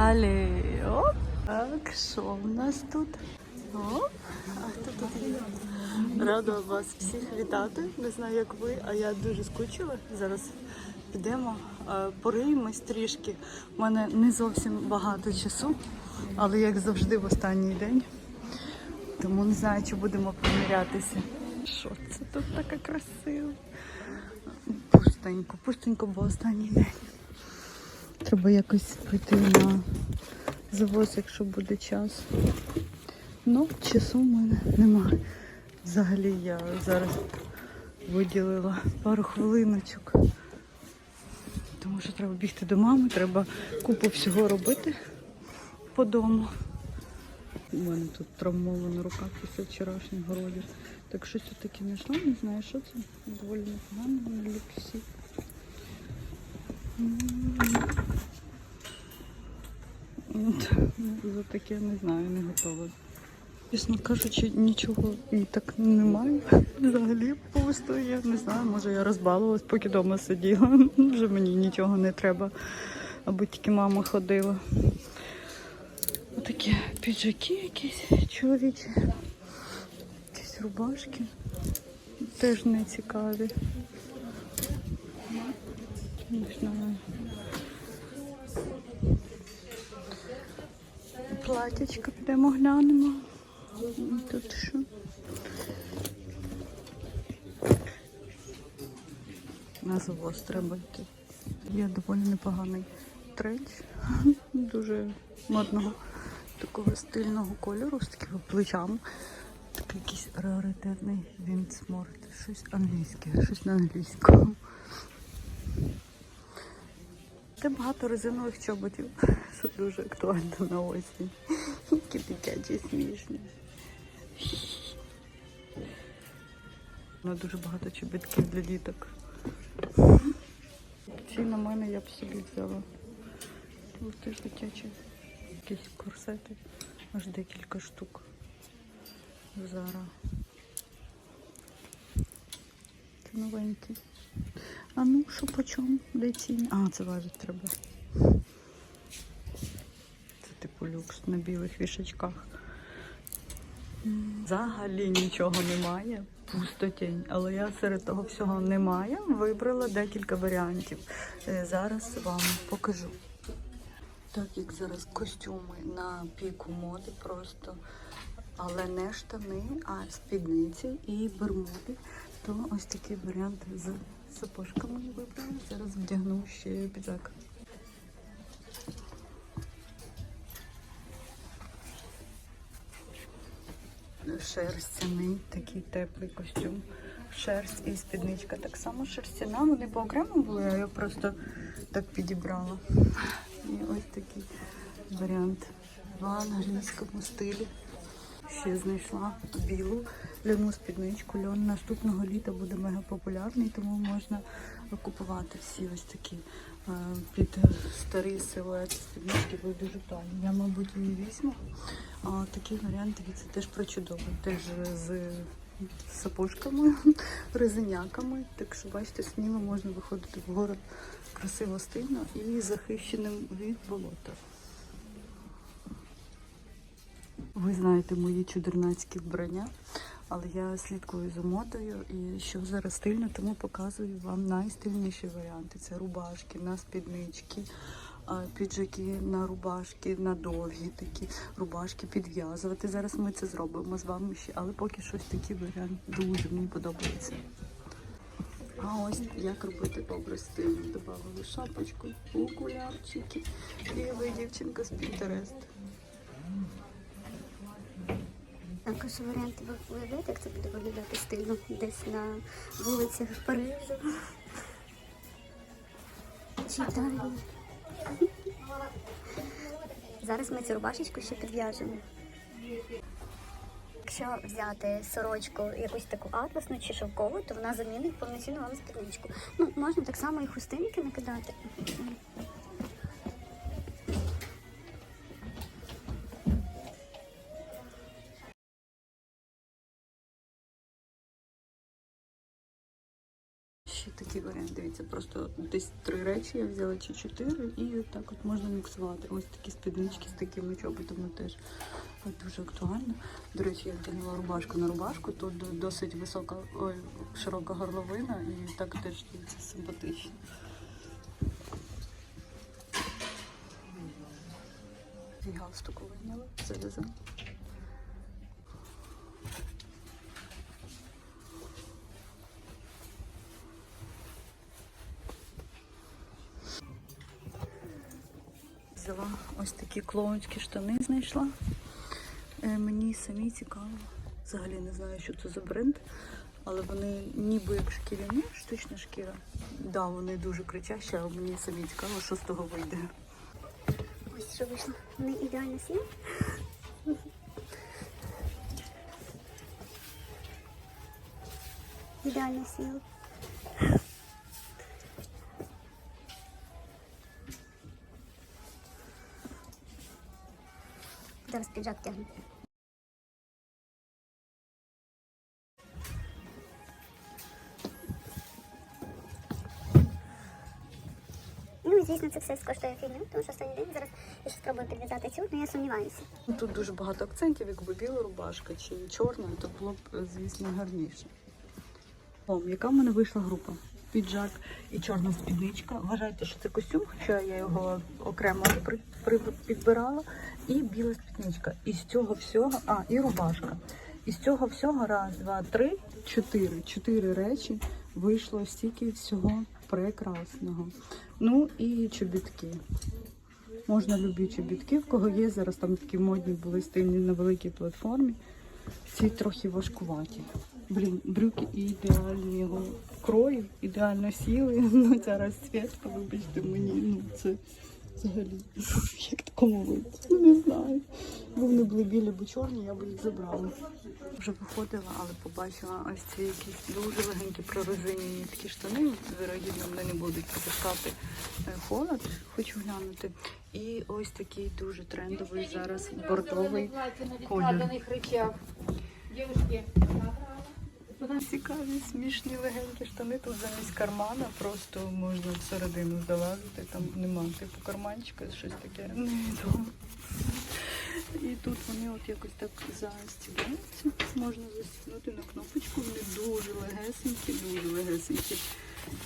Але. Так, що в нас тут? Оп. А хто тут є? Рада вас всіх вітати. Не знаю, як ви, а я дуже скучила. Зараз підемо, е, пориємось трішки. У мене не зовсім багато часу, але як завжди в останній день. Тому не знаю, чи будемо примірятися. Що це тут таке красиве? Пустенько, пустенько, бо останній день. Треба якось прийти на завоз, якщо буде час. Ну, часу в мене немає. Взагалі я зараз виділила пару хвилиночок. Тому що треба бігти до мами, треба купу всього робити по дому. У мене тут травмована рука після вчорашнього роду. Так щось я таке знайшла, не знаю, що це. Доволі непогано на люксі. От, За таке не знаю, не готова. Чесно кажучи, нічого так немає. Взагалі пусто. Я не знаю, може я розбалувалась, поки вдома сиділа. Вже мені нічого не треба, аби тільки мама ходила. Отакі піджаки якісь чоловічі. Якісь рубашки. Теж не цікаві. Не знаю. Платячка підемо глянемо. Тут що? На завоз треба йти. Є доволі непоганий тренч. Дуже модного такого стильного кольору з такими плечами. Такий якийсь раритетний вінцморт. Щось англійське, щось на англійському. Це багато резинових чоботів. Це дуже актуально на осінь. Які дитячі смішні. Ну, дуже багато чобітків для діток. Ці на мене я б собі взяла. Ось теж дитячі. Якісь корсети. Аж декілька штук. Зараз. Це новенький. А ну, що по чому? Де ціни? А, це важить треба. Це типу люкс на білих вішачках. Взагалі нічого немає. Пустотінь. Але я серед того всього немає. Вибрала декілька варіантів. Е, Зараз вам покажу. Так як зараз костюми на піку моди просто, але не штани, а спідниці і бермуди, то ось такий варіант з сапожками я вибрала. Зараз вдягну ще піджак. Шерстяний такий теплий костюм. Шерсть і спідничка так само шерстяна. Вони по окремо були, а я просто так підібрала. І ось такий варіант в англійському стилі. Ще знайшла білу ляну спідничку. Льон наступного літа буде мега популярний, тому можна купувати всі ось такі е, під старий силует спіднички, бо дуже правильні. Я, мабуть, її візьму. А такий варіант дивіться, теж прочудовий. Теж з сапожками, резиняками. Так що, бачите, сміло можна виходити в город красиво стильно і захищеним від болота. Ви знаєте мої чудернацькі вбрання, але я слідкую за модою і що зараз стильно, тому показую вам найстильніші варіанти. Це рубашки на спіднички, піджаки на рубашки, на довгі такі рубашки підв'язувати. Зараз ми це зробимо з вами ще, але поки щось такий варіант дуже мені подобається. А ось як робити добре стильно. Добавили шапочку, окулярчики. І ви дівчинка з Пінтерест. Також варіанти ви як це буде виглядати стильно десь на вулицях Парижу. Чи. Зараз ми цю рубашечку ще підв'яжемо. Якщо взяти сорочку якусь таку атласну чи шовкову, то вона замінить повноцінну вам спідничку. Ну, можна так само і хустинки накидати. Речі я взяла чи чотири, і так от можна міксувати. Ось такі спіднички з такими чоботами теж дуже актуально. До речі, я вдягнула рубашку на рубашку, тут досить висока, ой, широка горловина, і так теж дивиться симпатично. І галстук вийняла, зав'язала. Взяла ось такі клоунські штани знайшла. Е, мені самі цікаво. Взагалі не знаю, що це за бренд, але вони ніби як шкіряні, штучна шкіра. Да, вони дуже кричащі, але мені самі цікаво, що з того вийде. Ось що вийшло. Не ідеально сів. Ідеально сів. Піджак тягну. Ну звісно, це все коштує фігню, тому що останній день зараз я ще спробую підв'язати цю, але я сумніваюся. Ну, Тут дуже багато акцентів, якби біла рубашка чи чорна, то було б, звісно, гарніше. О, яка в мене вийшла група? Піджак і чорна спідничка. Вважайте, що це костюм, хоча я його окремо підбирала. І біла спідничка. І з цього всього, а, і рубашка. І з цього всього раз, два, три, чотири. Чотири речі вийшло стільки всього прекрасного. Ну і чобітки. Можна любі чобітки, в кого є зараз там такі модні були стильні на великій платформі. Ці трохи важкуваті. Блін, брюки ідеального крою, ідеально сіли. Ну ця розцвітка, вибачте мені, ну це взагалі як такому вийти. Ну не знаю. Бо вони були білі або чорні, я б їх забрала. Вже виходила, але побачила ось ці якісь дуже легенькі прорезинені такі штани. Вірогідно, вони не будуть пропускати е, холод. Хочу глянути. І ось такий дуже трендовий зараз бордовий колір. Девушки, Цікаві, смішні легенькі штани. Тут замість кармана просто можна всередину залазити. Там нема типу карманчика, щось таке невідомо. І тут вони от якось так застібаються. Можна застібнути на кнопочку. Вони дуже легесенькі, дуже легесенькі.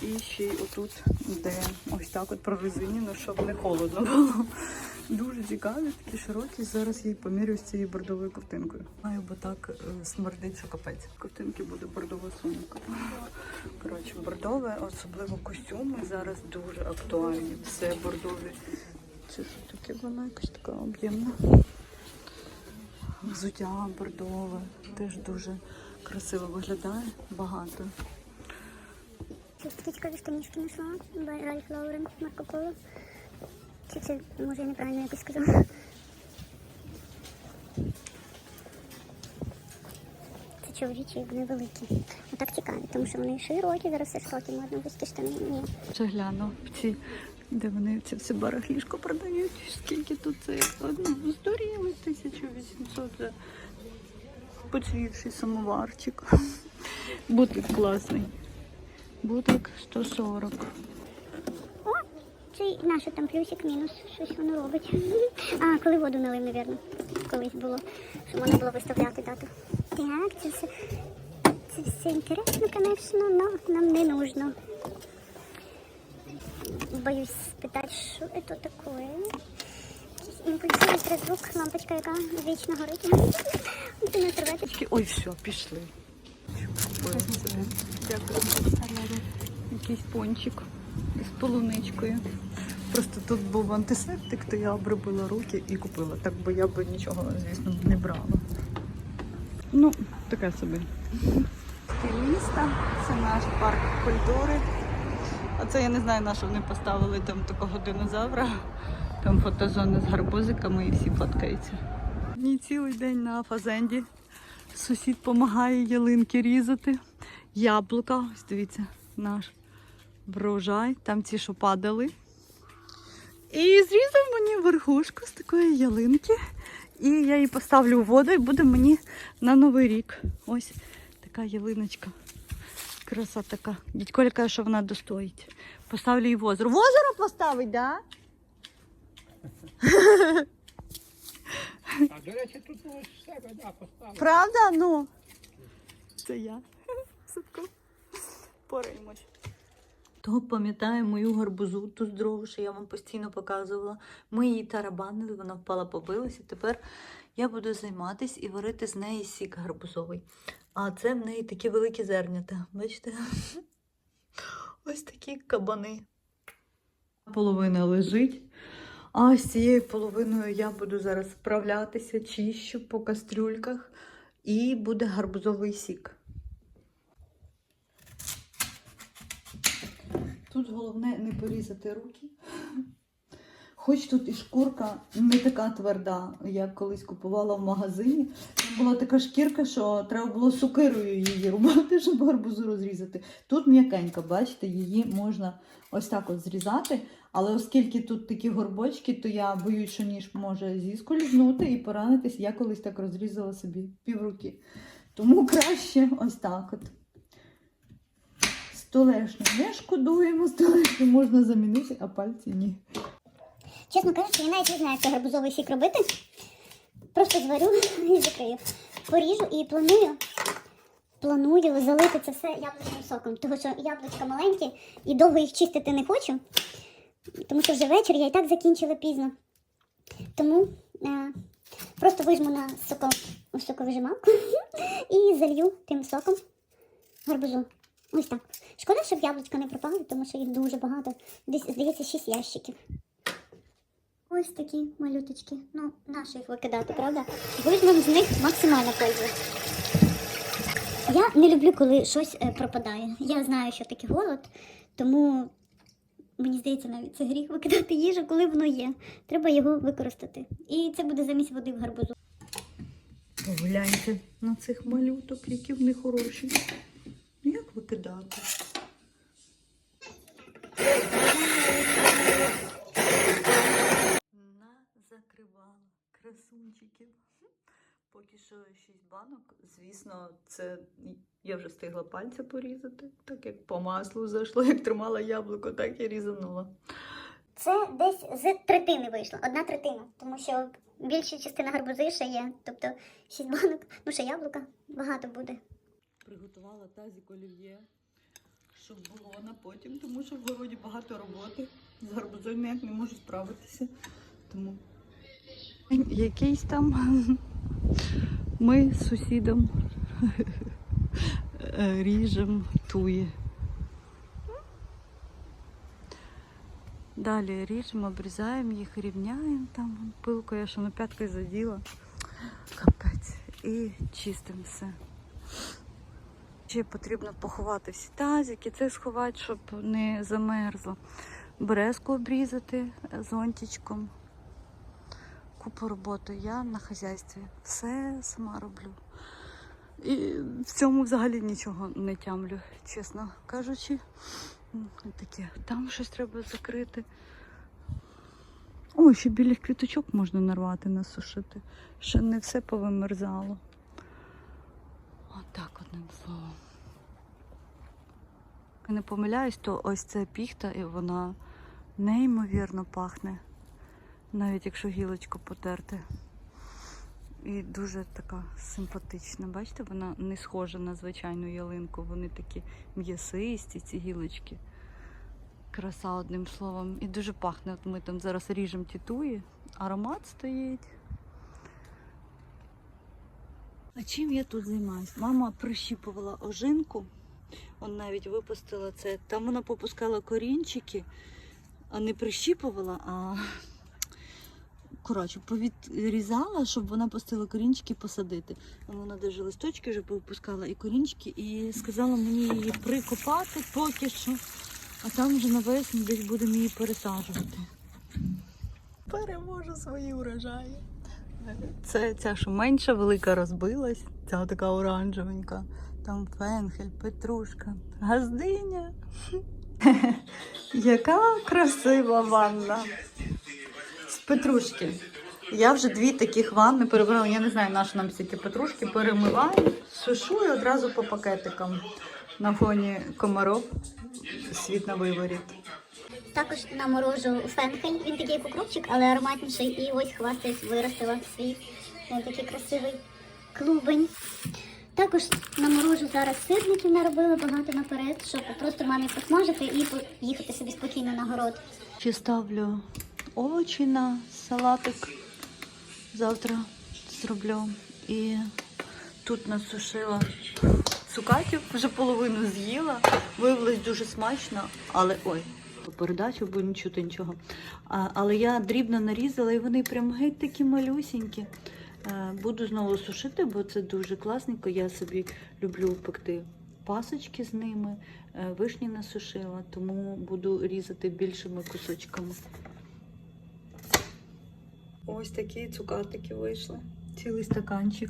І ще й отут, де ось так от прорезинено, щоб не холодно було. Дуже цікаві, такі широкі. Зараз я її помірю з цією бордовою ковтинкою. Маю, бо так е, смердить, що капець. Ковтинки буде бордова сумка. Коротше, бордове, особливо костюми зараз дуже актуальні. Все бордові. Це що таке вона якась така об'ємна. Взуття бордове. Теж дуже красиво виглядає. Багато. Щось такі цікаві штанішки знайшла. Ральф Лаурен, Марко Поло. Чи це, може, я неправильно якось сказала. Це чоловічі, вони великі. Отак цікаві, тому що вони широкі, зараз все широкі, модно вузькі штани. Ні. Ще гляну ці, де вони це все барахлішко продають. Скільки тут це одну здуріли 1800 за поцвівший самоварчик. Бутик класний. Бутик 140. О, це наше там плюсик, мінус, щось воно робить. А, коли воду налив, мабуть, колись було, щоб можна було виставляти дату. Так, це все, це все інтересно, звісно, але нам не нужно. Боюсь спитати, що це таке. Імпульсивний призвук, лампочка, яка вічно горить. Це не серветочки. Ой, все, пішли. Дякую. Якийсь пончик із полуничкою. Просто тут був антисептик, то я обробила руки і купила. Так би я би нічого, звісно, не брала. Ну, таке собі. Міста, це наш парк культури. А це я не знаю, на що вони поставили там такого динозавра. Там фотозона з гарбузиками і всі фоткаються. Ні, цілий день на фазенді. Сусід допомагає ялинки різати. Яблука, ось дивіться, наш врожай. Там ці, що падали. І зрізав мені верхушку з такої ялинки. І я її поставлю у воду і буде мені на новий рік. Ось така ялиночка. Краса така. Дідь Коля каже, що вона достоїть. Поставлю її в озеро. В озеро поставить, да? А до речі, тут можеш себе да, поставити. Правда? Ну. Це я. Садко. Поримось. То пам'ятаю мою гарбузу, ту здорову, що я вам постійно показувала. Ми її тарабанили, вона впала, побилася. Тепер я буду займатися і варити з неї сік гарбузовий. А це в неї такі великі зернята. Бачите? Ось такі кабани. Половина лежить. А з цією половиною я буду зараз вправлятися, чищу по кастрюльках і буде гарбузовий сік. Тут головне не порізати руки. Хоч тут і шкурка не така тверда, як колись купувала в магазині. Там Була така шкірка, що треба було сукирою її рубати, щоб гарбузу розрізати. Тут м'якенька, бачите, її можна ось так от зрізати. Але оскільки тут такі горбочки, то я боюсь, що ніж може зіскользнути і поранитись. Я колись так розрізала собі півруки. Тому краще ось так от. Столешню не шкодуємо, столешню можна замінити, а пальці ні. Чесно кажучи, я навіть не знаю, як гарбузовий сік робити. Просто зварю і закрию. Поріжу і планую, планую залити це все яблучним соком. Тому що яблучка маленькі і довго їх чистити не хочу. Тому що вже вечір я і так закінчила пізно. Тому е, просто вижму на соко, соковижималку і залью тим соком гарбузу. Ось так. Шкода, щоб яблучка не пропали, тому що їх дуже багато. Десь, здається, 6 ящиків. Ось такі малюточки. Ну, нащо їх викидати, правда? Візьмемо з них максимально пользу. Я не люблю, коли щось е, пропадає. Я знаю, що таке голод, тому мені здається, навіть це гріх викидати їжу, коли воно є. Треба його використати. І це буде замість води в гарбузу. Погляньте на цих малюток, які вони хороші. Викидати? На закривала красунчиків. Поки що 6 банок. Звісно, це я вже встигла пальця порізати, так як по маслу зайшло, як тримала яблуко, так і різанула. Це десь з третини вийшло, одна третина, тому що більша частина гарбузи ще є. Тобто 6 банок, ну ще яблука багато буде. Приготувала тазик олів'є, щоб було на потім, тому що в городі багато роботи. З гарбузою ніяк не можу справитися. Тому якийсь там ми з сусідом ріжемо туї. Далі ріжемо, обрізаємо їх, рівняємо там пилкою, я що на п'яткою заділа. Капець. І чистимо все. Ще потрібно поховати всі тазики, це сховати, щоб не замерзло. Березку обрізати зонтичком. Купу роботи. Я на хазяйстві. Все сама роблю. І в цьому взагалі нічого не тямлю, чесно кажучи. Таке. Там щось треба закрити. Ой, ще білих квіточок можна нарвати, насушити. Ще не все повимерзало. Я не помиляюсь, то ось ця піхта, і вона неймовірно пахне, навіть якщо гілочку потерти. І дуже така симпатична. Бачите, вона не схожа на звичайну ялинку. Вони такі м'ясисті, ці гілочки. Краса одним словом. І дуже пахне. От ми там зараз ріжемо тітуї, аромат стоїть. А чим я тут займаюсь? Мама прищіпувала ожинку. Он навіть випустила це. Там вона попускала корінчики, а не прищіпувала, а коротше, повідрізала, щоб вона пустила корінчики посадити. Вона даже листочки вже повипускала і корінчики, і сказала мені її прикопати поки що, а там вже навесні десь будемо її пересаджувати. Переможу свої урожаї. Це ця, що менша, велика розбилась, ця така оранжевенька. Там фенхель, петрушка, газдиня. Яка красива ванна. З петрушки. Я вже дві таких ванни перебрала. Я не знаю, на що нам стільки петрушки. Перемиваю, сушу і одразу по пакетикам. на фоні комаров світ на виворіт. Також наморожу фенхель, він такий укропчик, але ароматніший. І ось хвастаюсь, виростила свій е, такий красивий клубень. Також наморожу зараз сирників, наробила багато наперед, щоб просто мамі посмажити і поїхати собі спокійно на город. Ще ставлю овочі на салатик. Завтра зроблю. І тут насушила цукатів, вже половину з'їла. Виявилось дуже смачно, але ой, передачу бо не чути нічого. А, але я дрібно нарізала і вони прям геть такі малюсінькі. Е, Буду знову сушити, бо це дуже класненько. Я собі люблю пекти пасочки з ними. Е, Вишні насушила, тому буду різати більшими кусочками. Ось такі цукатики вийшли. Цілий стаканчик.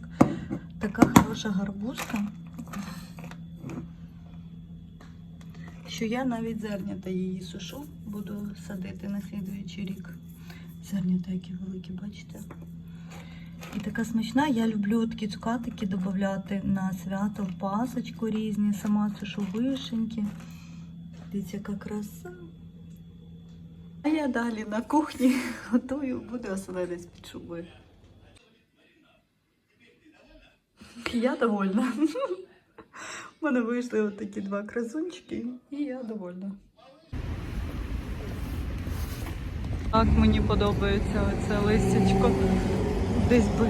Така хороша гарбузка. Що я навіть зернята її сушу, буду садити на слідуючий рік. Зернята які великі, бачите? І така смачна. Я люблю такі цукатики додати на свято в пасочку різні. Сама сушу вишеньки. Дивіться, яка краса. А я далі на кухні готую, буду оселедець під шубою. Я довольна. У мене вийшли от такі два красунчики, і я довольна. Так мені подобається оце листячко. Десь би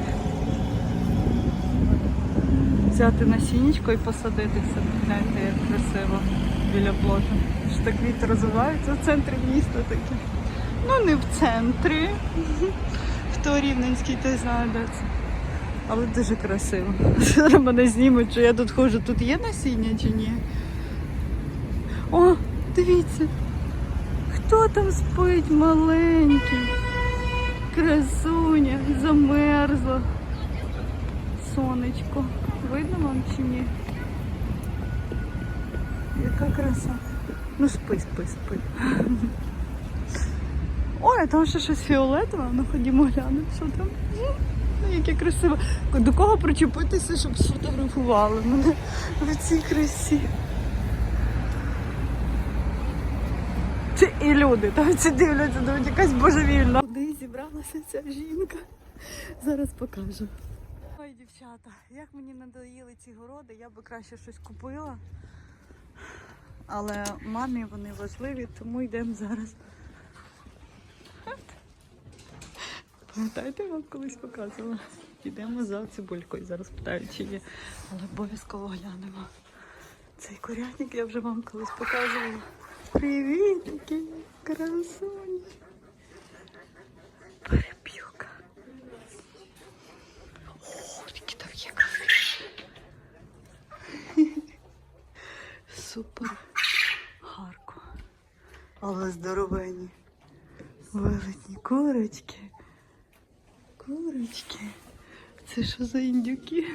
взяти насіннячко і посадитися. Гляньте, як красиво біля плоту. Що так квіти розвиваються в центрі міста таке. Ну не в центрі. Хто рівненський, той знає, де це. Але дуже красиво. Зараз мене знімуть, що я тут ходжу. Тут є насіння чи ні? О, дивіться. Хто там спить маленький? Красуня, замерзла. Сонечко. Видно вам чи ні? Яка краса. Ну спи, спи, спи. Ой, а там ще щось фіолетове, ну ходімо глянемо, що там. Яке красиво. До кого причепитися, щоб сфотографували мене в цій красі. Це і люди, там ці дивляться, думають, якась божевільна. Куди зібралася ця жінка? Зараз покажу. Ой, дівчата, як мені надоїли ці городи, я би краще щось купила. Але мамі вони важливі, тому йдемо зараз. Пам'ятаєте, я вам колись показувала? Йдемо за цибулькою. Зараз питаю, чи є, але обов'язково глянемо. Цей курятник я вже вам колись показувала. Привіт, які красуні. Перепілка. О, які там є красиві. Супер. Гарко. Але здоровенні. Велетні курочки. Курочки. Це що за індюки?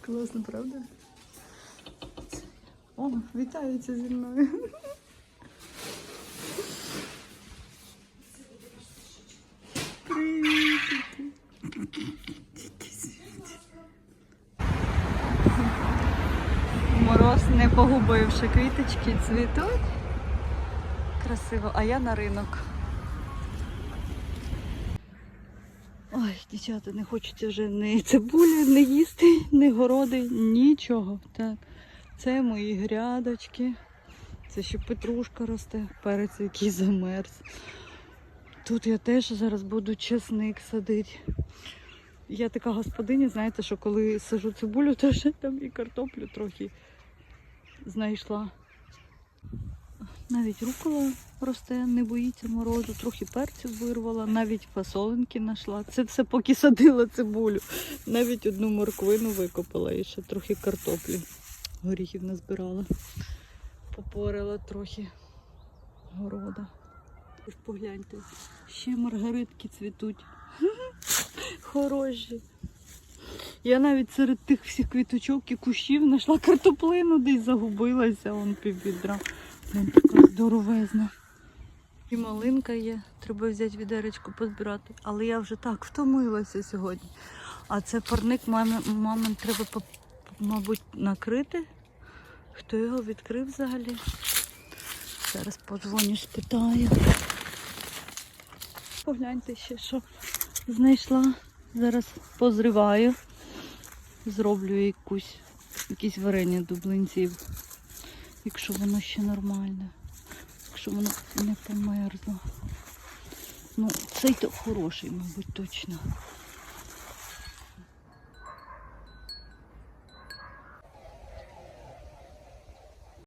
Класно, правда? О, вітаються зі мною. Привітики. Мороз не погубивши квіточки, цвітуть. Красиво, а я на ринок. Дівчата, не хочеться вже ні цибулі, не їсти, ні городи, нічого. Так. Це мої грядочки. Це ще петрушка росте, перець який замерз. Тут я теж зараз буду чесник садити. Я така господиня, знаєте, що коли сажу цибулю, то ще там і картоплю трохи знайшла. Навіть рукола росте, не боїться морозу, трохи перцю вирвала, навіть фасолинки знайшла. Це все поки садила цибулю. Навіть одну морквину викопала і ще трохи картоплі. Горіхів назбирала. Попорила трохи города. Погляньте, ще маргаритки цвітуть. Хороші. Я навіть серед тих всіх квіточок і кущів знайшла картоплину, десь загубилася, вон піввідра. Вон така здоровезна. І малинка є, треба взяти відеречко позбирати. Але я вже так втомилася сьогодні. А це парник мамі, мамин треба мабуть, накрите. Хто його відкрив взагалі? Зараз подзвоню, спитаю. Погляньте ще, що знайшла. Зараз позриваю. Зроблю якусь, якісь варення до блинців. Якщо воно ще нормальне. Якщо воно не померзло. Ну, цей то хороший, мабуть, точно.